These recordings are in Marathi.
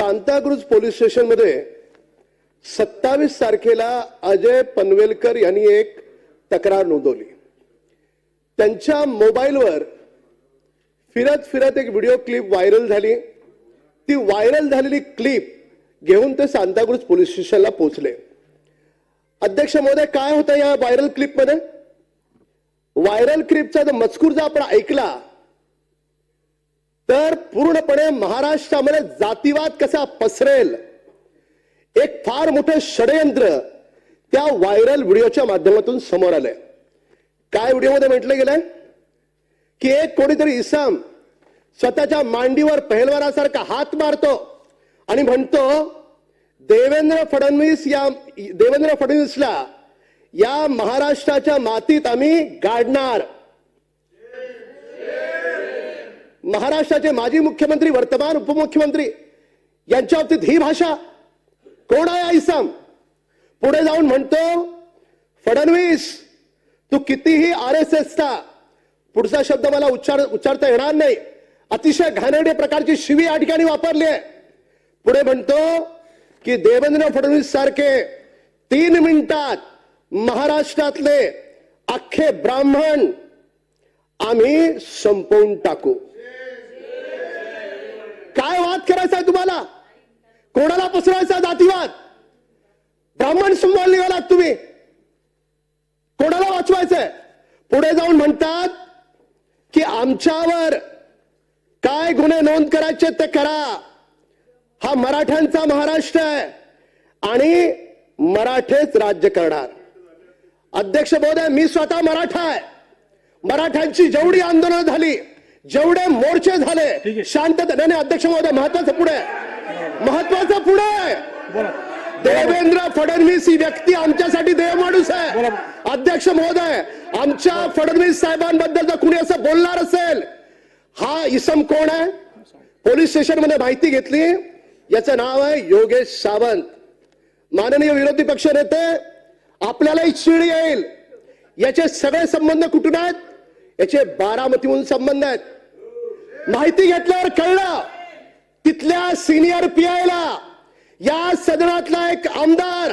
सांताक्रूज पोलीस स्टेशनमध्ये सत्तावीस तारखेला अजय पनवेलकर यांनी एक तक्रार नोंदवली. त्यांच्या मोबाईलवर फिरत फिरत एक व्हिडिओ क्लिप व्हायरल झाली. ती व्हायरल झालेली क्लिप घेऊन ते सांताक्रूज पोलीस स्टेशनला पोहोचले. अध्यक्ष महोदय काय होतं या व्हायरल क्लिपमध्ये? व्हायरल क्लिपचा जो मजकूर जर आपण ऐकला तर पूर्णपणे महाराष्ट्रामध्ये जातीवाद कसा पसरेल? एक फार मोठं षडयंत्र त्या व्हायरल व्हिडिओच्या माध्यमातून समोर आलंय. काय व्हिडिओमध्ये म्हटलं गेलंय? की एक कोणीतरी इसम स्वतःच्या मांडीवर पहिलवारासारखा हात मारतो आणि म्हणतो देवेंद्र फडणवीस या देवेंद्र फडणवीसला या महाराष्ट्राच्या मातीत आम्ही गाडणार. महाराष्ट्राचे माजी मुख्यमंत्री वर्तमान उपमुख्यमंत्री यांच्या बाबतीत ही भाषा कोण आहे आईसाम पुढे जाऊन म्हणतो फडणवीस तू कितीही आर एस एसचा पुढचा शब्द मला उच्चार उच्चारता येणार नाही. अतिशय घाणेरडे प्रकारची शिवी या ठिकाणी वापरली आहे. पुढे म्हणतो की देवेंद्र फडणवीस सारखे तीन मिनिटात महाराष्ट्रातले अख्खे ब्राह्मण आम्ही संपवून टाकू. करायचा आहे तुम्हाला? कोणाला पसरायचा जातीवाद? ब्राह्मण संभाळ निघालात तुम्ही. कोणाला वाचवायचंय? पुढे जाऊन म्हणतात की आमच्यावर काय गुन्हे नोंद करायचे ते करा. हा मराठ्यांचा महाराष्ट्र आहे आणि मराठेच राज्य करणार. अध्यक्ष महोदय मी स्वतः मराठा आहे. मराठ्यांची जेवढी आंदोलनं झाली जेवढे मोर्चे झाले शांतता नाही नाही, अध्यक्ष महोदय महत्वाचं पुढे. महत्वाचं पुढे. देवेंद्र फडणवीस ही व्यक्ती आमच्यासाठी देव माणूस आहे अध्यक्ष महोदय आमच्या फडणवीस साहेबांबद्दल जर कुणी असं बोलणार असेल हा इसम कोण आहे? पोलीस स्टेशनमध्ये माहिती घेतली. याचं नाव आहे योगेश सावंत. माननीय विरोधी पक्ष नेते आपल्यालाही चीड येईल. याचे सगळे संबंध कुठून आहेत? याचे बारामतीहून संबंध आहेत. माहिती घेतल्यावर कळलं. तिथल्या सिनियर पीआयला या सदनातला एक आमदार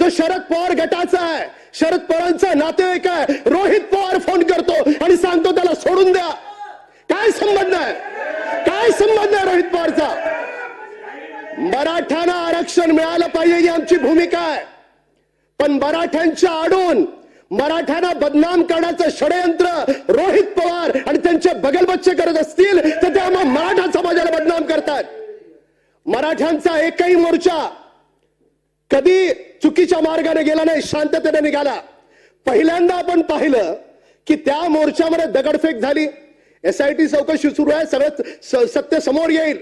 जो शरद पवार गटाचा आहे. शरद पवारांचा नातेवाईक आहे. रोहित पवार फोन करतो आणि सांगतो त्याला सोडून द्या. काय संबंध आहे? काय संबंध आहे रोहित पवारचा? मराठ्यांना आरक्षण मिळालं पाहिजे ही आमची भूमिका आहे. पण मराठ्यांच्या आडून मराठ्यांना बदनाम करण्याचं षडयंत्र रोहित पवार आणि त्यांचे बगलबच्चे करत असतील तर ते आम्हा मराठा समाजाला बदनाम करतात. मराठ्यांचा एकही मोर्चा कधी चुकीच्या मार्गाने गेला नाही शांततेने निघाला. पहिल्यांदा आपण पाहिलं की त्या मोर्चामध्ये दगडफेक झाली. एसआयटी चौकशी सुरू आहे सगळं स- सत्य समोर येईल.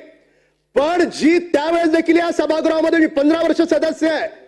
पण जी त्यावेळेस देखील या सभागृहामध्ये मी पंधरा वर्ष सदस्य आहे